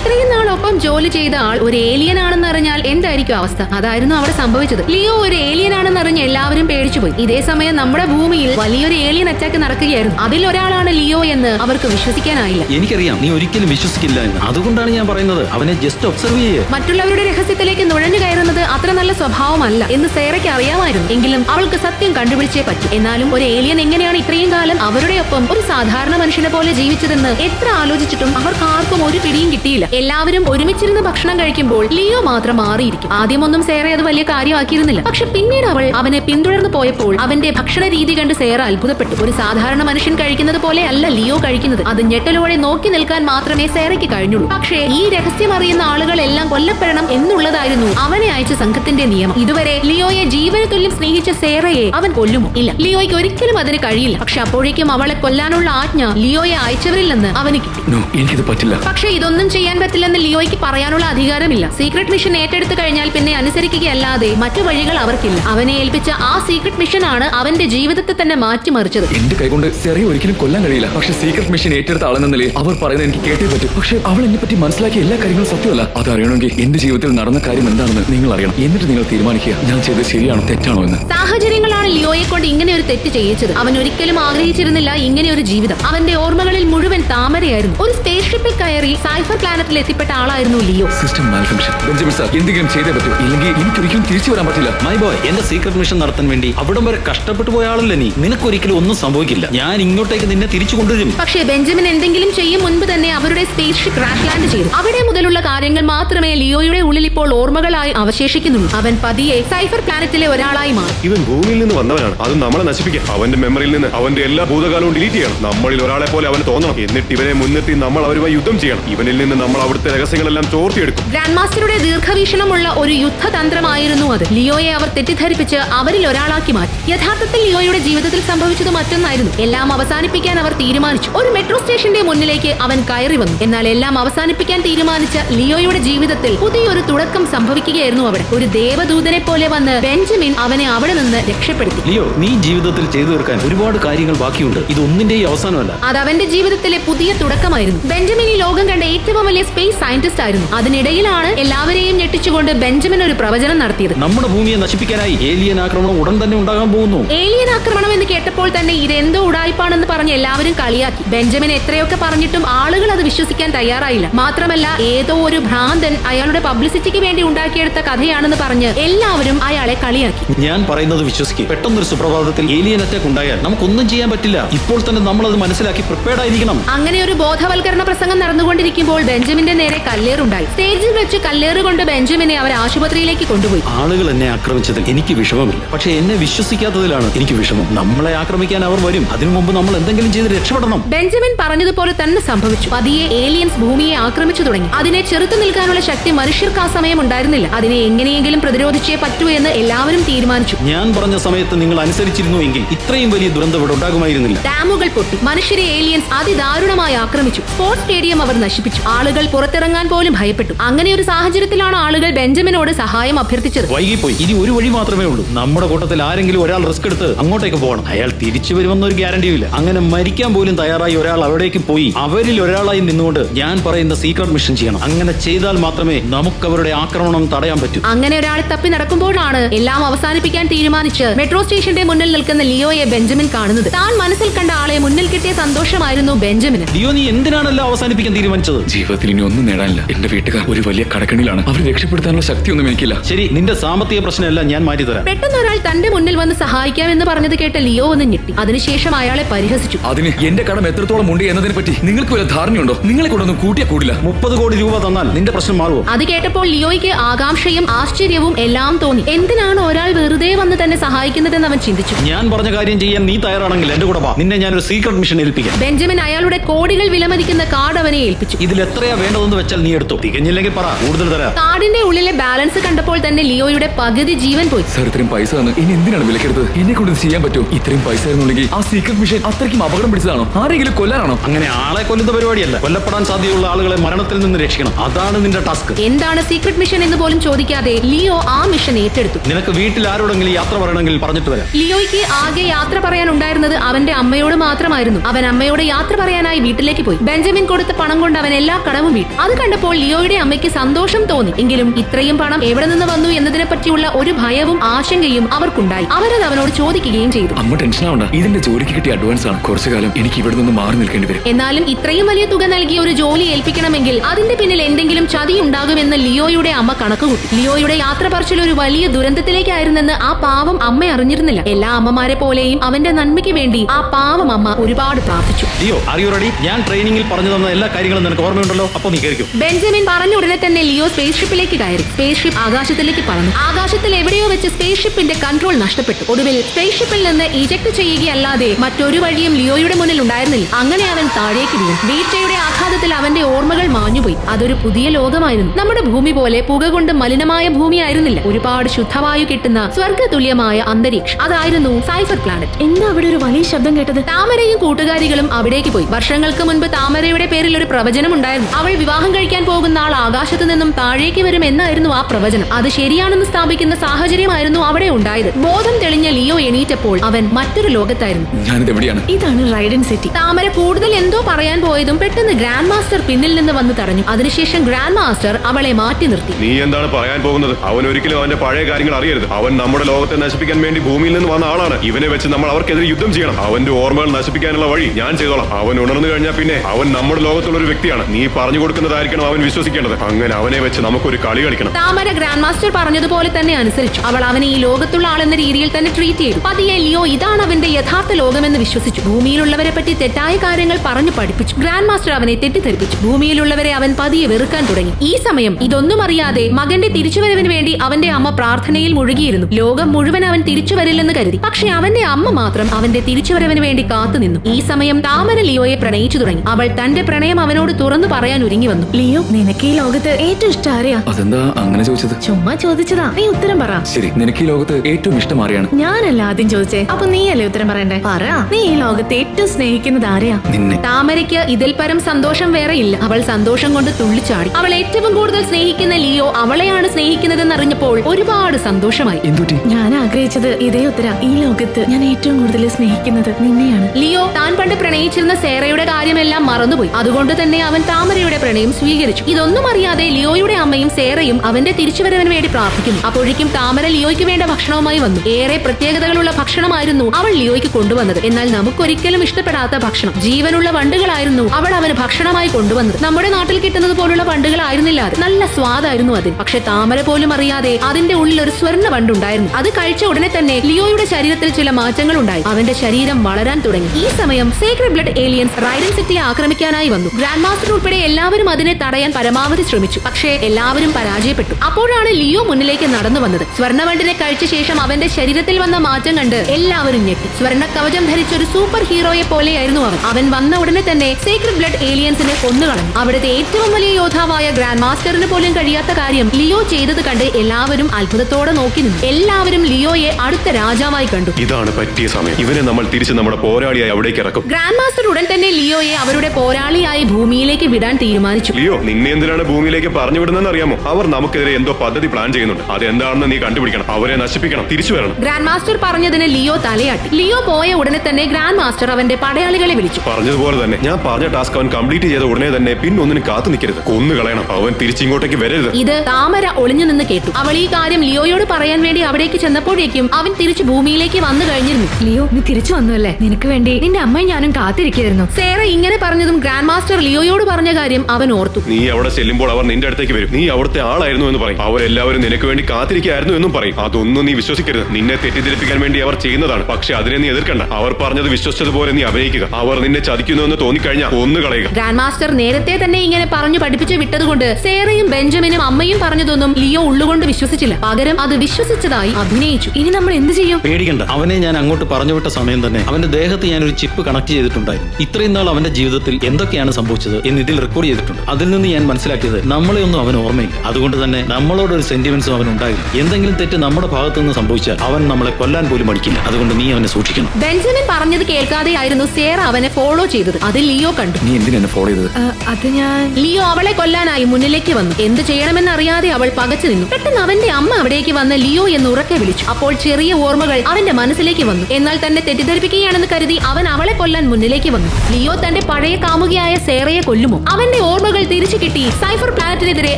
ഇത്രയും നാളൊപ്പം ജോലി ചെയ്ത ആൾ ഒരു ഏലിയൻ ആണെന്ന് അറിഞ്ഞാൽ എന്തായിരിക്കും അവസ്ഥ? അതായിരുന്നു അവിടെ സംഭവിച്ചത്. ലിയോ ഒരു ഏലിയൻ ആണെന്ന് അറിഞ്ഞ് എല്ലാവരും പേടിച്ചുപോയി. ഇതേ സമയം നമ്മുടെ ഭൂമിയിൽ വലിയൊരു ഏലിയൻ അറ്റാക്ക് നടക്കുകയായിരുന്നു. അതിൽ ഒരാളാണ് ലിയോ എന്ന് അവർക്ക് വിശ്വസിക്കാനായില്ല. എനിക്കറിയാം. നീ ഒരിക്കലും വിശ്വസിക്കില്ല എന്ന്. അതുകൊണ്ടാണ് ഞാൻ പറയുന്നത്. അവനെ ജസ്റ്റ് ഒബ്സർവ് ചെയ്യേ. മറ്റുള്ളവരുടെ രഹസ്യത്തിലേക്ക് നുഴഞ്ഞു കയറുന്നത് അത്ര നല്ല സ്വഭാവമല്ല എന്ന് സേറയ്ക്ക് അറിയാമായിരുന്നു. എങ്കിലും അവൾക്ക് സത്യം കണ്ടുപിടിച്ചേ പറ്റൂ. എന്നാലും ഒരു ഏലിയൻ എങ്ങനെയാണ് ഇത്രയും കാലം അവരുടെ ഒപ്പം ഒരു സാധാരണ മനുഷ്യനെ പോലെ ജീവിച്ചതെന്ന് എത്ര ആലോചിച്ചിട്ടും അവർക്ക് ആർക്കും ഒരു പിടിയും കിട്ടിയില്ല. എല്ലാവരും ഒരുമിച്ചിരുന്ന് ഭക്ഷണം കഴിക്കുമ്പോൾ ലിയോ മാത്രം മാറിയിരിക്കും. ആദ്യമൊന്നും സേറ അത് വലിയ കാര്യമാക്കിയിരുന്നില്ല. പക്ഷെ പിന്നീട് അവൾ അവനെ പിന്തുടർന്നു പോയപ്പോൾ അവന്റെ ഭക്ഷണ രീതി കണ്ട് സേറ അത്ഭുതപ്പെട്ടു. ഒരു സാധാരണ മനുഷ്യൻ കഴിക്കുന്നത് പോലെ അല്ല ലിയോ കഴിക്കുന്നത്. അത് ഞെട്ടലോടെ നോക്കി നിൽക്കാൻ മാത്രമേ സേറയ്ക്ക് കഴിഞ്ഞുള്ളൂ. പക്ഷേ ഈ രഹസ്യം അറിയുന്ന ആളുകളെല്ലാം കൊല്ലപ്പെടണം എന്നുള്ളതായിരുന്നു അവനെ അയച്ച സംഘത്തിന്റെ നിയമം. ഇതുവരെ ലിയോയെ ജീവന തുല്യം സ്നേഹിച്ച സേറയെ അവൻ കൊല്ലുമോ? ഇല്ല. ലിയോയ്ക്ക് ഒരിക്കലും അതിന് കഴിയില്ല. പക്ഷെ അപ്പോഴേക്കും അവളെ കൊല്ലാനുള്ള ആജ്ഞ ലിയോയെ അയച്ചവരിൽ നിന്ന് അവന് കിട്ടി. എനിക്കിത് പറ്റില്ല. പക്ഷെ ഇതൊന്നും ചെയ്യാൻ പറ്റില്ലെന്ന് ലിയോയ്ക്ക് പറയാനുള്ള അധികാരമില്ല. സീക്രട്ട് മിഷൻ ഏറ്റെടുത്തു കഴിഞ്ഞാൽ പിന്നെ അനുസരിക്കുകയല്ലാതെ മറ്റു വഴികൾ അവർക്കില്ല. അവനെ ഏൽപ്പിച്ച ആ സീക്രട്ട് മിഷൻ ആണ് അവന്റെ ജീവിതത്തെ തന്നെ മാറ്റിമറിച്ചത്. എന്റെ കൈകൊണ്ട് ചെറിയ ഒരിക്കലും കൊല്ലാൻ കഴിയില്ല. പക്ഷെ സീക്രട്ട് മിഷൻ ഏറ്റെടുത്ത ആളെന്ന നിലയിൽ അവർ പറയുന്നത് എനിക്ക് കേട്ടേ പറ്റും. പക്ഷെ അവൾ എന്നെ പറ്റി മനസ്സിലാക്കിയ എല്ലാ കാര്യങ്ങളും സത്യമല്ല. അതറിയണമെങ്കിൽ എന്റെ ജീവിതത്തിൽ നടന്ന കാര്യം എന്താണെന്ന് നിങ്ങൾ അറിയണം. എന്നിട്ട് നിങ്ങൾ തീരുമാനിക്കുക. ഞാൻ ചെയ്തത് ശരിയാണോ തെറ്റാണോ എന്ന്. സാഹചര്യങ്ങളാണ് ലിയോയെ കൊണ്ട് ഇങ്ങനെ ഒരു തെറ്റ് ചെയ്യിച്ചത്. അവൻ ഒരിക്കലും ആഗ്രഹിച്ചിരുന്നില്ല ഇങ്ങനെ ഒരു ജീവിതം. അവന്റെ ഓർമ്മകളിൽ മുഴുവൻ താമരയായിരുന്നു. ഒരു സ്പേസ് ഷിപ്പിൽ കയറി സൈഫർ പ്ലാനറ്റിൽ എത്തിപ്പെട്ട ആളായിരുന്നു Leo. System malfunction Benjamin sir എന്തെങ്കിലും ചെയ്തേ പറ്റൂ? ഇല്ലെങ്കിൽ എനിക്കൊരിക്കലും തിരിച്ചു വരാൻ പറ്റില്ല. മൈ ബോയ് എന്റെ സീക്രട്ട് മിഷൻ നടത്താൻ വേണ്ടി അവിടം വരെ കഷ്ടപ്പെട്ടു പോയ ആളല്ലേ നീ? നിനക്കൊരിക്കലും ഒന്നും സംഭവിക്കില്ല. ഞാൻ ഇങ്ങോട്ടേക്ക് നിന്നെ തിരിച്ചു കൊണ്ടുവരും. പക്ഷേ ബെഞ്ചമിൻ എന്തെങ്കിലും ചെയ്യും മുൻപ് തന്നെ അവരുടെ സ്പേസ് ഷിപ്പ് ക്രാഷ് ലാൻഡ് ചെയ്തു. അവിടെ മുതലുള്ള കാര്യങ്ങൾ മാത്രമേ ലിയോയുടെ ഉള്ളിൽ ഇപ്പോൾ ഓർമ്മകളായി അവശേഷിക്കുന്നുള്ളൂ. അവൻ പതിയെ സൈഫർ പ്ലാനറ്റിലെ ഒരാളായി മാറി. ഇവൻ ഭൂമിയിൽ നിന്ന് വന്നവനാണ്. അത് നമ്മളെ നശിപ്പിക്കാം. അവന്റെ മെമ്മറിയിൽ നിന്ന് അവന്റെ എല്ലാ ഭൂതകാലവും ഡിലീറ്റ് ചെയ്യണം. നമ്മളിൽ ഒരാളെ പോലെ അവന് തോന്നണം. എന്നിട്ട് ഇവനെ മുൻനിർത്തി നമ്മൾ അവരുമായി യുദ്ധം ചെയ്യണം. ഇവനിൽ നിന്ന് നമ്മൾ അവിടുത്തെ രഹസ്യങ്ങളെല്ലാം ചോർത്തിയെടുക്കും. ഗ്രാൻഡ് മാസ്റ്ററുടെ ദീർഘവീക്ഷണമുള്ള ഒരു യുദ്ധതന്ത്രമായിരുന്നു അത്. ലിയോയെ അവർ തെറ്റിദ്ധരിപ്പിച്ച് അവരിൽ ഒരാളാക്കി മാറ്റി. യഥാർത്ഥത്തിൽ ലിയോയുടെ ജീവിതത്തിൽ സംഭവിച്ചത് മറ്റൊന്നായിരുന്നു. എല്ലാം അവസാനിപ്പിക്കാൻ അവർ തീരുമാനിച്ചു. ഒരു മെട്രോ സ്റ്റേഷന്റെ മുന്നിലേക്ക് അവൻ കയറി വന്നു. എന്നാൽ എല്ലാം അവസാനിപ്പിക്കാൻ തീരുമാനിച്ച ലിയോയുടെ ജീവിതത്തിൽ പുതിയൊരു തുടക്കം സംഭവിക്കുകയായിരുന്നു അവിടെ. ഒരു ദേവദൂതനെ പോലെ വന്ന് ബെഞ്ചമിൻ അവനെ അവിടെ നിന്ന് രക്ഷപ്പെടുത്തി. ലിയോ നീ ജീവിതത്തിൽ ചെയ്തു തീർക്കാൻ ഒരുപാട് കാര്യങ്ങൾ ബാക്കിയുണ്ട്. ഇത് ഒന്നിന്റെയും അവസാനമല്ല. അത് അവന്റെ ജീവിതത്തിലെ പുതിയ തുടക്കമായിരുന്നു. ബെഞ്ചമിൻ ഈ ലോകം കണ്ട ഏറ്റവും വലിയ സ്പേസ് സയന്റിസ്റ്റ് ആയിരുന്നു. അതിനിടയിലാണ് എല്ലാവരെയും ഞെട്ടിച്ചുകൊണ്ട് ബെഞ്ചമിൻ ഒരു പ്രവചനം നടത്തിയത്. നമ്മുടെ ഭൂമിയെ നശിപ്പിക്കാനായി ഏലിയൻ ആക്രമണം ഉടൻ തന്നെ ഉണ്ടാകാൻ പോകുന്നു. ഏലിയൻ ആക്രമണം എന്ന് കേട്ടപ്പോൾ തന്നെ ഇതെന്തോ ഉടായ്പാണെന്ന് പറഞ്ഞ് എല്ലാവരും കളിയാക്കി. ബെഞ്ചമിൻ എത്രയൊക്കെ പറഞ്ഞിട്ടും ആളുകൾ അത് വിശ്വസിക്കാൻ തയ്യാറായില്ല. മാത്രമല്ല ഏതോ ഒരു ഭ്രാന്തൻ അയാളുടെ പബ്ലിസിറ്റിക്ക് വേണ്ടി ഉണ്ടാക്കിയെടുത്ത കഥയാണെന്ന് പറഞ്ഞ് എല്ലാവരും അയാളെ കളിയാക്കി. ഞാൻ പറയുന്നത് വിശ്വസിക്കും. പെട്ടെന്നൊരു സുപ്രഭാതത്തിൽ ഏലിയൻ അറ്റാക്ക് ഉണ്ടായാൽ നമുക്കൊന്നും ചെയ്യാൻ പറ്റില്ല. ഇപ്പോൾ തന്നെ നമ്മൾ അത് മനസ്സിലാക്കി പ്രിപ്പയർഡ് ആയിരിക്കണം. അങ്ങനെ ഒരു ബോധവൽക്കരണ പ്രസംഗം നടന്നുകൊണ്ടിരിക്കുമ്പോൾ ബെഞ്ചമിന്റെ നേരെ കല്ലേറുണ്ടായി. സ്റ്റേജിൽ വെച്ച് കല്ലേറുകൊണ്ട് ബെഞ്ചമിനെ അവർ ആശുപത്രിയിലേക്ക് കൊണ്ടുപോയി. ആളുകൾ എന്നെ ആക്രമിച്ചതിൽ എനിക്ക് വിഷമമില്ല. പക്ഷെ എന്നെ വിശ്വസിക്കാത്തതിലാണ് എനിക്ക് വിഷമം. നമ്മളെ ആക്രമിക്കാൻ അവർ വരും. അതിനു മുമ്പ് നമ്മൾ എന്തെങ്കിലും ചെയ്ത് രക്ഷപ്പെടണം. ബെഞ്ചമിൻ പറഞ്ഞതുപോലെ തന്നെ സംഭവിച്ചു. പതിയെ ഏലിയൻസ് ഭൂമിയെ ആക്രമിച്ചു തുടങ്ങി. അതിനെ ചെറുത്തു നിൽക്കാനുള്ള ശക്തി മനുഷ്യർക്ക് ആ സമയം ഉണ്ടായിരുന്നില്ല. അതിനെ എങ്ങനെയെങ്കിലും പ്രതിരോധിച്ചേ പറ്റൂ എന്ന് എല്ലാവരും തീരുമാനിച്ചു. ഞാൻ പറഞ്ഞ സമയത്ത് നിങ്ങൾ അനുസരിച്ചിരുന്നു എങ്കിൽ ഇത്രയും വലിയ ദുരന്തം ഇവിടെ ഉണ്ടാകുമായിരുന്നില്ല. ഡാമുകൾ പൊട്ടി. മനുഷ്യരെ ഏലിയൻസ് അതിദാരുണമായി ആക്രമിച്ചു. സ്പോർട്സ് സ്റ്റേഡിയം അവർ നശിപ്പിച്ചു. ആളുകൾ പുറത്തിറങ്ങാൻ പോലും ഭയപ്പെട്ടു. അങ്ങനെ ഒരു സാഹചര്യത്തിലാണ് ആളുകൾ ബെഞ്ചമിനോട് സഹായം അഭ്യർത്ഥിച്ചത്. വൈകിപ്പോയി. ഇനി ഒരു വഴി മാത്രമേ ഉള്ളൂ. നമ്മുടെ കൂട്ടത്തിൽ ആരെങ്കിലും ഒരാൾ റിസ്ക് എടുത്ത് അങ്ങോട്ടേക്ക് പോകണം. അയാൾ തിരിച്ചു വരുമെന്ന ഒരു ഗ്യാരണ്ടിയും ഇല്ല. അങ്ങനെ മരിക്കാൻ പോലും തയ്യാറായി ഒരാൾ അവിടേക്ക് പോയി. അവരിൽ ഒരാളായി നിന്നുകൊണ്ട് ഞാൻ പറയുന്ന സീക്രട്ട് മിഷൻ ചെയ്യണം. അങ്ങനെ ചെയ്താൽ മാത്രമേ നമുക്ക് അവരുടെ ആക്രമണം തടയാൻ പറ്റൂ. അങ്ങനെ ഒരാളെ തപ്പി നടക്കുമ്പോഴാണ് എല്ലാം അവസാനിപ്പിക്കാൻ തീരുമാനിച്ച് മെട്രോ സ്റ്റേഷന്റെ മുന്നിൽ നിൽക്കുന്ന ലിയോയെ ബെഞ്ചമിൻ കാണുന്നത്. താൻ മനസ്സിൽ കണ്ട ആളെ മുന്നിൽ കിട്ടിയ സന്തോഷമായിരുന്നു ബെഞ്ചമിന്. ലിയോ നീ എന്തിനാണല്ലോ അവസാനിപ്പിക്കാൻ തീരുമാനിച്ചത്? ജീവിതത്തിൽ ഇനി ഒന്നും നേടാനില്ല. എന്റെ വീട്ടുകാർ ഒരു വലിയ കടക്കണിലാണ് അവരെ രക്ഷപ്പെടുത്താനുള്ള ശക്തിയൊന്നും എനിക്കില്ല. ശരി നിന്റെ സാമ്പത്തിക പ്രശ്നമല്ല ഞാൻ മാറ്റിത്തരാം. പെട്ടെന്ന് ഒരാൾ തന്റെ മുന്നിൽ വന്ന് സഹായിക്കാം സഹായിക്കാമെന്ന് പറഞ്ഞത് കേട്ട ലിയോ ഒന്ന് ഞെട്ടി. അതിനുശേഷം അയാളെ പരിഹസിച്ചു. അതിന് എന്റെ കടം എത്രത്തോളം ഉണ്ട് എന്നതിനെ പറ്റി നിങ്ങൾക്ക് വല്ല ധാരണയുണ്ടോ? നിങ്ങളെ കൊണ്ടൊന്നും കൂട്ടിയ കൂടില്ല. മുപ്പത് കോടി രൂപ തന്നാൽ നിന്റെ പ്രശ്നം മാറുമോ? അത് കേട്ടപ്പോൾ ലിയോയ്ക്ക് ആകാംക്ഷയും ആശ്ചര്യവും എല്ലാം തോന്നി. എന്തിനാണ് ഒരാൾ വെറുതെ വന്ന് തന്നെ സഹായിക്കുന്നതെന്ന് അവൻ ചിന്തിച്ചു. ഞാൻ പറഞ്ഞ കാര്യം ചെയ്യാൻ നീ തയ്യാറാണെങ്കിൽ എന്റെ കൂടെ വാ. നിന്നെ ഞാൻ ഒരു സീക്രട്ട് മിഷൻ ഏൽപ്പിക്കാം. ബെഞ്ചമിൻ അയാളുടെ കോടികൾ വിലമതിക്കുന്ന കാർഡ് അവനെ ഏൽപ്പിച്ചു. ഇതിൽ എത്രയാ വേണ്ടതെന്ന് വെച്ചാൽ നീ എടുത്തു. തികഞ്ഞില്ലെങ്കിൽ പറ കൂടുതൽ തരാം. കാർഡിന്റെ ഉള്ളിലെ ബാലൻസ് കണ്ടപ്പോൾ തന്നെ ലിയോയുടെ പകുതി ജീവൻ പോയി. സാർ ഇത്രയും പൈസ തന്ന് ഇനി എന്തിനാണ് വിലക്കെടുത്തത്? എന്നെ കൊണ്ട് ചെയ്യാൻ പറ്റുമോ? ഇത്രയും പൈസ ആയിരുന്നുണ്ടെങ്കിൽ ആ സീക്രട്ട് മിഷൻ അത്രയ്ക്കും അപകടം പിടിച്ചതാണോ? ആരെങ്കിലും കൊല്ലാനാണോ? അങ്ങനെ ആളെ കൊല്ലുന്ന പരിപാടിയല്ല. കൊല്ലപ്പെടാൻ സാധ്യതയുള്ള ആളുകളെ മരണത്തിൽ നിന്ന് രക്ഷിക്കണം. അതാണ് നിന്റെ ടാസ്ക് എന്താണ് സീക്രട്ട് മിഷൻ എന്ന് പോലും ചോദിക്കാതെ ലിയോ ആ മിഷൻ ഏറ്റെടുത്തു. നിനക്ക് വീട്ടിൽ ആരോടെങ്കിലും യാത്ര പറയണമെങ്കിൽ പറഞ്ഞിട്ട് വരാം. ലിയോയ്ക്ക് ആകെ യാത്ര പറയാനുണ്ടായിരുന്നത് അവന്റെ അമ്മയോട് മാത്രമായിരുന്നു. അവൻ അമ്മയോട് യാത്ര പറയാനായി വീട്ടിലേക്ക് പോയി. ബെഞ്ചമിൻ കൊടുത്ത പണം കൊണ്ട് അവൻ എല്ലാ കടവും വീട്ടു. അത് കണ്ടപ്പോൾ ലിയോയുടെ അമ്മയ്ക്ക് സന്തോഷം തോന്നി. എങ്കിലും ഇത്രയും പണം എവിടെ നിന്ന് വന്നു എന്നതിനെ പറ്റിയുള്ള ഒരു ഭയവും ആശങ്കയും അവർക്കുണ്ടായി. അവരത് അവനോട് ചോദിക്കുകയും ചെയ്തു. അമ്മ ടെൻഷൻ ആവണ്ട. ഇതിന്റെ ജോലിക്ക് കിട്ടിയ അഡ്വാൻസ് ആണ്. കുറച്ചു കാലം എനിക്ക് ഇവിടെ നിന്ന് മാറി നിൽക്കേണ്ടി വരും. എന്നാലും ഇത്രയും വലിയ തുക നൽകിയ ഒരു ജോലി ഏൽപ്പിക്കണമെങ്കിൽ അതിന്റെ പിന്നിൽ എന്തെങ്കിലും ചതി ഉണ്ടാകുമെന്ന് ലിയോയുടെ അമ്മ കണക്കുകൂട്ടി ലിയോയുടെ യാത്ര പറച്ചിൽ ഒരു വലിയ ദുരന്തത്തിലേക്കായിരുന്നെന്ന് ആ പാവം അമ്മ അറിഞ്ഞിരുന്നില്ല. എല്ലാ അമ്മമാരെ പോലെയും അവന്റെ നന്മയ്ക്ക് വേണ്ടി ആ പാവം അമ്മ ഒരുപാട് പ്രാർത്ഥിച്ചു. ലിയോ അറിയോ റെഡി ഞാൻ ട്രെയിനിങ്ങിൽ പറഞ്ഞു തന്ന എല്ലാ കാര്യങ്ങളും നിനക്ക് ഓർമ്മയുണ്ടല്ലോ. അപ്പൊ നീ കേൾക്കും. ബെഞ്ചമിൻ പറഞ്ഞ ഉടനെ തന്നെ ലിയോ സ്പേസ് ഷിപ്പിലേക്ക് കയറി. സ്പേസ് ഷിപ്പ് ആകാശത്തിലേക്ക് പറഞ്ഞു ആകാശത്തിൽ എവിടെയോ വെച്ച് സ്പേസ് ഷിപ്പിന്റെ കൺട്രോൾ നഷ്ടപ്പെട്ടു. ഒടുവിൽ സ്പേസ് ഷിപ്പിൽ നിന്ന് ഇജക്ട് ചെയ്യുകയല്ലാതെ മറ്റൊരു വഴിയും ലിയോയുടെ മുന്നിൽ ഉണ്ടായിരുന്നില്ല. അങ്ങനെ അവൻ താഴേക്ക് വീണു. വീഴ്ചയുടെ ആഘാതത്തിൽ അവന്റെ ഓർമ്മകൾ മാഞ്ഞുപോയി. അതൊരു പുതിയ ലോകമായിരുന്നു. നമ്മുടെ ഭൂമി പോലെ പുക കൊണ്ട് മലിനമായ ഭൂമിയായിരുന്നില്ല. ഒരുപാട് ശുദ്ധവായു കിട്ടുന്ന സ്വർഗതുല്യമായ അന്തരീക്ഷം. അതായിരുന്നു സൈഫർ പ്ലാനറ്റ്. എന്താ അവിടെ ഒരു വലിയ ശബ്ദം കേട്ടത്? താമരയും കൂട്ടുകാരികളും അവിടേക്ക് പോയി. വർഷങ്ങൾക്ക് മുൻപ് താമരയുടെ പേരിൽ ഒരു പ്രവചനം ഉണ്ടായിരുന്നു. അവൾ വിവാഹം കഴിക്കാൻ പോകുന്ന ആൾ ആകാശത്തു നിന്നും താഴേക്ക് വരും എന്നായിരുന്നു ആ പ്രവചനം. അത് ശരിയാണെന്ന് സ്ഥാപിക്കുന്ന സാഹചര്യമായിരുന്നു അവിടെ ഉണ്ടായത്. ബോധം തെളിഞ്ഞ ലിയോ എണീറ്റപ്പോൾ അവൻ മറ്റൊരു ലോകത്തായിരുന്നു. ഞാനിത് എവിടെയാണ്? ഇതാണ് റൈഡൻ സിറ്റി. താമര കൂടുതൽ എന്തോ പറയാൻ പോയതും പെട്ടെന്ന് ഗ്രാൻഡ് മാസ്റ്റർ പിന്നിൽ നിന്ന് വന്ന് തടഞ്ഞു. അതിനുശേഷം ഗ്രാൻഡ് മാസ്റ്റർ അവളെ മാറ്റി നിർത്തി. നീ എന്താണ് പറയാൻ പോകുന്നത്? അവൻ ഒരിക്കലും അവന്റെ പഴയ കാര്യങ്ങൾ അറിയരുത്. അവൻ നമ്മുടെ ലോകത്തെ നശിപ്പിക്കാൻ വേണ്ടി ഭൂമിയിൽ നിന്ന് വന്ന ആളാണ്. ഇവനെ വെച്ച് നമ്മൾ അവർക്കെതിരെ യുദ്ധം ചെയ്യണം. അവന്റെ ഓർമ്മകൾ നശിപ്പിക്കാനുള്ള വഴി ഞാൻ ചെയ്തോളാം. അവൻ ഉണർന്നു കഴിഞ്ഞാൽ പിന്നെ അവൻ നമ്മുടെ ലോകത്തുള്ള ഒരു വ്യക്തിയാണ്. നീ പറഞ്ഞു കൊടുക്കുന്നതായിരിക്കണം അവൻ വിശ്വസിക്കേണ്ടത്. അങ്ങനെ അവനെ വെച്ച് നമുക്കൊരു കളി കളിക്കണം. താമര ഗ്രാൻഡ് മാസ്റ്റർ പറഞ്ഞതുപോലെ തന്നെ അനുസരിച്ചു. അവൾ അവനെ ഈ ലോകത്തുള്ള ആളെന്ന രീതിയിൽ തന്നെ ട്രീറ്റ് ചെയ്തു. പതിയെ ലിയോ ഇതാണ് അവന്റെ യഥാർത്ഥ ലോകമെന്ന് വിശ്വസിച്ചു. ഭൂമിയിലുള്ളവരെ പറ്റി തെറ്റായ കാര്യങ്ങൾ പറഞ്ഞു പഠിപ്പിച്ചു. ഗ്രാൻഡ് മാസ്റ്റർ അവനെ തെറ്റിദ്ധരിപ്പിച്ചു. ഭൂമിയിലുള്ളവരെ അവൻ പതിയെ വെറുക്കാൻ തുടങ്ങി. ഈ സമയം ഇതൊന്നും അറിയാതെ മകന്റെ തിരിച്ചുവരവിന് വേണ്ടി അവന്റെ അമ്മ പ്രാർത്ഥനയിൽ മുഴുകിയിരുന്നു. ലോകം മുഴുവൻ അവൻ തിരിച്ചു വരില്ലെന്ന് കരുതി. പക്ഷെ അവന്റെ അമ്മ മാത്രം അവന്റെ തിരിച്ചുവരവിന് വേണ്ടി കാത്തുനിന്നു. ഈ സമയം താമര ലിയോയെ പ്രണയിച്ചു തുടങ്ങി. അവൾ തന്റെ പ്രണയം അവനോട് തുറന്നു പറയാൻ ഒരുങ്ങി വന്നു. ലിയോ നിനക്ക് ഈ ലോകത്ത് ഏറ്റവും ഇഷ്ടം ആരെയാ? അതെന്താ അങ്ങനെ ചോദിച്ചത്? ചുമ്മാ ചോദിച്ചതാ. നീ ഉത്തരം പറ. ശരി നിനക്ക് ഈ ലോകത്ത് ഏറ്റവും ഇഷ്ടം ആരെയാണ്? ഞാനല്ല ആദ്യം ചോദിച്ചേ അപ്പൊ നീയല്ലേ ഉത്തരം പറയണ്ടേ? പറ. നീ ഈ ലോകത്തെ ഏറ്റവും സ്നേഹിക്കുന്നത് ആരെയാ? നിന്നെ. താമരയ്ക്ക് ഇതിൽ പരം സന്തോഷം വേറെ ഇല്ല. അവൾ സന്തോഷം കൊണ്ട് തുള്ളിച്ചാടി അവൾ ഏറ്റവും കൂടുതൽ സ്നേഹിക്കുന്ന ലിയോ അവളെയാണ് സ്നേഹിക്കുന്നതെന്ന് അറിഞ്ഞപ്പോൾ ഒരുപാട് സന്തോഷമായി. ഞാൻ ആഗ്രഹിച്ചത് ഇതേ ഉത്തര. ഈ ലോകത്ത് ഞാൻ ഏറ്റവും കൂടുതൽ സ്നേഹിക്കുന്നത് നിന്നെയാണ്. ലിയോ താൻ പണ്ട് പ്രണയിച്ചിരുന്ന സേറയുടെ കാര്യമെല്ലാം മറന്നുപോയി. അതുകൊണ്ട് തന്നെ അവൻ താമരയുടെ പ്രണയം സ്വീകരിച്ചു. ഇതൊന്നും അറിയാതെ ലിയോയുടെ അമ്മയും സേറയും അവന്റെ തിരിച്ചുവരവിന് വേണ്ടി പ്രാർത്ഥിക്കുന്നു. അപ്പോഴേക്കും താമര ലിയോയ്ക്ക് വേണ്ട ഭക്ഷണവുമായി വന്നു. ഏറെ പ്രത്യേകതകളുള്ള ഭക്ഷണമായിരുന്നു അവൾ ലിയോയ്ക്ക് കൊണ്ടുവന്നത്. എന്നാൽ നമുക്കൊരിക്കലും ഇഷ്ടപ്പെടാത്ത ഭക്ഷണം. ജീവനുള്ള വണ്ടുകളായിരുന്നു അവൾ അവന് ഭക്ഷണമായി കൊണ്ടുവന്നത്. നമ്മുടെ നാട്ടിൽ കിട്ടുന്നത് പോലുള്ള വണ്ടുകളായിരുന്നില്ല അത്. നല്ല സ്വാദായിരുന്നു അതിന്. പക്ഷെ താമര പോലും അറിയാതെ അതിന്റെ ഉള്ളിൽ ഒരു സ്വർണ വണ്ടുണ്ടായിരുന്നു. അത് കഴിച്ച ഉടനെ തന്നെ ലിയോയുടെ ശരീരത്തിൽ ചില മാറ്റങ്ങൾ ഉണ്ടായി അവന്റെ ശരീരം വളരാൻ തുടങ്ങി. ഈ സമയം സേക്രഡ് ബ്ലഡ് ഏലിയൻസ് റൈഡൻ സിറ്റിയെ ആക്രമിക്കാനായി വന്നു. ഗ്രാൻഡ് മാസ്റ്റർ ഉൾപ്പെടെ എല്ലാവരും അതിനെ തടയാൻ പരമാവധി ശ്രമിച്ചു. പക്ഷേ എല്ലാവരും പരാജയപ്പെട്ടു. അപ്പോഴാണ് ലിയോ മുന്നിലേക്ക് നടന്നു വന്നത് സ്വർണവണ്ടിനെ കഴിച്ച ശേഷം അവന്റെ ശരീരത്തിൽ വന്ന മാറ്റം എല്ലാവരും ഞെട്ടി. സ്വർണ കവചം ധരിച്ച ഒരു സൂപ്പർ ഹീറോയെ പോലെയായിരുന്നു അവൻ. അവൻ വന്ന ഉടനെ തന്നെ സീക്രട്ട് ബ്ലഡ് ഏലിയൻസിനെ കൊന്നുകളഞ്ഞു അവിടുത്തെ ഏറ്റവും വലിയ യോദ്ധാവായ ഗ്രാൻഡ് മാസ്റ്ററിന് പോലും കഴിയാത്ത കാര്യം ലിയോ ചെയ്തത് കണ്ട് എല്ലാവരും അത്ഭുതത്തോടെ നോക്കി നിന്നു. എല്ലാവരും ലിയോയെ അടുത്ത രാജാവായി കണ്ടു. ഇതാണ് പറ്റിയ സമയം. ഇവനെ നമ്മൾ തിരിച്ച് നമ്മുടെ പോരാളിയായി അവിടേക്ക് ഇറക്കും. ഗ്രാൻഡ് മാസ്റ്റർ ഉടൻ തന്നെ ലിയോയെ അവരുടെ പോരാളിയായി ഭൂമിയിലേക്ക് വിടാൻ തീരുമാനിച്ചു. ലിയോ നിന്നെ എന്തിനാണ് ഭൂമിയിലേക്ക് പറഞ്ഞു വിടുന്നതെന്ന് അറിയാമോ? അവർ നമുക്കെതിരെ എന്തോ പദ്ധതി പ്ലാൻ ചെയ്യുന്നുണ്ട്. അതെന്താണെന്ന് നീ കണ്ടുപിടിക്കണം. അവരെ നശിപ്പിക്കണം. തിരിച്ചു വരണം. ഗ്രാൻഡ് മാസ്റ്റർ പറഞ്ഞതിന് ലിയോ തലയാട്ടി. ലിയോ പോയ ഉടനെ തന്നെ ഗ്രാൻഡ് മാസ്റ്റർ അവന്റെ പടയാളികളെ വിളിച്ചു. പറഞ്ഞതുപോലെ തന്നെ ഞാൻ പറഞ്ഞ ടാസ്ക് അവൻ കംപ്ലീറ്റ് ചെയ്ത ഉടനെ തന്നെ പിന്നെ ഒന്നിനും കാത്തു നിൽക്കരുത്. കൊന്നു കളയണം അവൻ തിരിച്ചിങ്ങോട്ടേക്ക് വരരുത്. ഇത് താമര ഒളിഞ്ഞു നിന്ന് കേട്ടു. അവൾ ഈ കാര്യം ലിയോയോട് പറയാൻ വേണ്ടി അവിടേക്ക് ചെന്നപ്പോഴേക്കും അവൻ തിരിച്ചു ഭൂമിയിലേക്ക് വന്നു കഴിഞ്ഞിരുന്നു. ലിയോ നീ തിരിച്ചു വന്നു അല്ലേ നിനക്ക് വേണ്ടി നിന്റെ അമ്മയും ഞാനും കാത്തിരിക്കുന്നു സേറ ഇങ്ങനെ പറഞ്ഞതും ഗ്രാൻഡ് മാസ്റ്റർ ലിയോയോട് പറഞ്ഞ കാര്യം അവൻ ഓർത്തു. നീ അവിടെ ചെല്ലുമ്പോൾ അവർ നിന്റെ അടുത്തേക്ക് വരും. നീ അവിടുത്തെ ആളായിരുന്നു എന്ന് പറയും. അവരെല്ലാവരും നിനക്ക് വേണ്ടി കാത്തിരിക്കായിരുന്നു എന്നും പറയും. അതൊന്നും നീ വിശ്വസിക്കരുത്. നിന്നെ തെറ്റിദ്ധരിപ്പിക്കാൻ വേണ്ടി അവർ ചെയ്യുന്നതാണ്. പക്ഷെ അതിനെ നീ എതിർക്കണ്ട. അവർ പറഞ്ഞത് വിശ്വസിച്ചതുപോലെ നീ അഭിനയിക്കുക. അവർ നിന്നെ ചതിക്കുന്നു എന്ന് തോന്നിക്കഴിഞ്ഞാൽ ഒന്ന് കളയുക. ഗ്രാൻഡ് മാസ്റ്റർ നേരത്തെ തന്നെ ഇങ്ങനെ പറഞ്ഞു പഠിപ്പിച്ച് വിട്ടതുകൊണ്ട് സേറയും ബെഞ്ചമിനും അമ്മയും പറഞ്ഞതൊന്നും ലിയോ ഉള്ളുകൊണ്ട് വിശ്വസിച്ചില്ല. പകരം അത് വിശ്വസിച്ചതായി അഭിനയിച്ചു. ഇനി നമ്മൾ എന്ത് ചെയ്യും? പേടിക്കണ്ട. അവനെ ഞാൻ അങ്ങോട്ട് പറഞ്ഞു വിട്ട സമയം തന്നെ അവന്റെ ദേഹത്ത് ഞാൻ ഒരു ചിപ്പ് കണക്ട് ചെയ്തിട്ടുണ്ടായിരുന്നു. ഇത്രയും നാൾ അവന്റെ ജീവിതത്തിൽ എന്തൊക്കെയാണ് സംഭവിച്ചത് എന്ന് ഇതിൽ റെക്കോർഡ് ചെയ്തിട്ടുണ്ട്. അതിൽ നിന്ന് ഞാൻ മനസ്സിലാക്കിയത് നമ്മളെ ഒന്നും അവൻ ഓർമ്മയില്ല. അതുകൊണ്ട് തന്നെ നമ്മളോട് ഒരു സെന്റിമെന്റ്സും അവൻ ഉണ്ടായില്ല എന്തെങ്കിലും തെറ്റ് നമ്മുടെ ഭാഗത്തു നിന്ന് സംഭവിച്ചാൽ അവൻ നമ്മളെ കൊല്ലാൻ പോലും മടിക്കില്ല അതുകൊണ്ട് നീ അവനെ സൂക്ഷിക്കണം. ബെഞ്ചമിൻ പറഞ്ഞത് കേൾക്കാതെ ആയിരുന്നു സേറ അവനെ ഫോളോ ചെയ്തത്. അത് ലിയോ കണ്ടു. നീ എന്തിനാ എന്നെ ഫോളോ ചെയ്തത്? അത് ഞാൻ ലിയോ അവളെ കൊല്ലാനായി മുന്നിലേക്ക് വന്നു. എന്ത് ചെയ്യണമെന്ന് അറിയാതെ അവൾ പകച്ചു നിന്നു. പെട്ടെന്ന് അവന്റെ അമ്മ അവിടേക്ക് വന്ന് ലിയോ എന്ന് ഉറക്കെ വിളിച്ചു. അപ്പോൾ ചെറിയ ഓർമ്മകൾ അവന്റെ മനസ്സിലേക്ക് വന്നു. എന്നാൽ തന്നെ തെറ്റിദ്ധരിപ്പിക്കുകയാണെന്ന് കരുതി അവൻ അവളെ കൊല്ലാൻ മുന്നിലേക്ക് വന്നു. ലിയോ തന്റെ പഴയ കാമുകിയായ സേറയെ കൊല്ലുമോ? അവന്റെ ഓർമ്മകൾ തിരിച്ചു കിട്ടി സൈഫർ പ്ലാനറ്റിനെതിരെ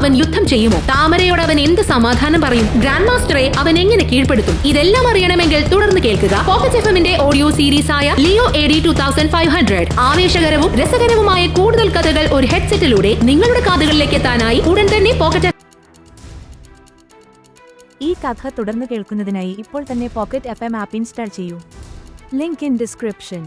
അവൻ യുദ്ധം ചെയ്യുമോ? താമരയോട് അവൻ എന്ത് സമാധാനം പറയും? ഗ്രാൻഡ് മാസ്റ്ററെ അവൻ എങ്ങനെ കീഴ്പ്പെടുത്തും? ഇതെല്ലാം അറിയണമെങ്കിൽ തുടർന്ന് കേൾക്കുക പോക്കറ്റ് എഫ് എമ്മിന്റെ ഓഡിയോ സീരീസ് ആയ Leo A D two thousand five hundred ആവേശകരവും രസകരവുമായ കൂടുതൽ കഥകൾ ഒരു ഹെഡ്സെറ്റിലൂടെ നിങ്ങളുടെ കാതുകളിലേക്ക് എത്താനായി ഉടൻ തന്നെ പോക്കറ്റ് ഈ കഥ തുടർന്ന് കേൾക്കുന്നതിനായി ഇപ്പോൾ തന്നെ pocket F M app install ചെയ്യൂ. Link in description